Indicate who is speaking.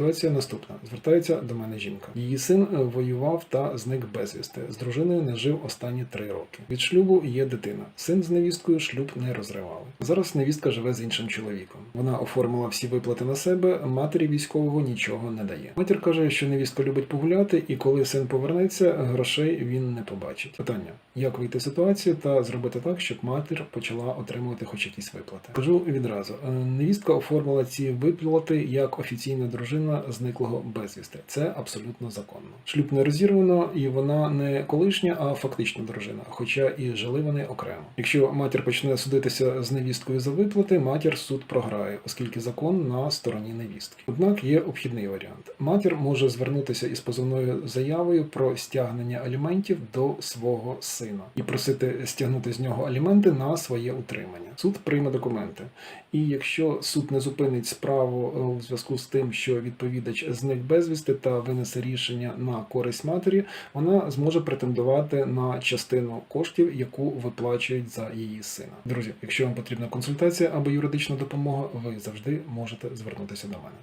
Speaker 1: Ситуація наступна: звертається до мене жінка. Її син е, воював та зник безвісти. З дружиною не жив останні три роки. Від шлюбу є дитина. Син з невісткою шлюб не розривали. Зараз невістка живе з іншим чоловіком. Вона оформила всі виплати на себе, матері військового нічого не дає. Матір каже, що невістка любить погуляти, і коли син повернеться, грошей він не побачить. Питання: як вийти з ситуації та зробити так, щоб матір почала отримувати хоч якісь виплати? Кажу відразу: е, невістка оформила ці виплати як офіційна дружина зниклого безвісти. Це абсолютно законно. Шлюб не розірвано, і вона не колишня, а фактична дружина, хоча і жили вони окремо. Якщо матір почне судитися з невісткою за виплати, матір суд програє, оскільки закон на стороні невістки. Однак є обхідний варіант. Матір може звернутися із позовною заявою про стягнення аліментів до свого сина і просити стягнути з нього аліменти на своє утримання. Суд прийме документи. І якщо суд не зупинить справу е, у зв'язку з тим, що відповідач зник безвісти та винесе рішення на користь матері, вона зможе претендувати на частину коштів, яку виплачують за її сина. Друзі, якщо вам потрібна консультація або юридична допомога, ви завжди можете звернутися до мене.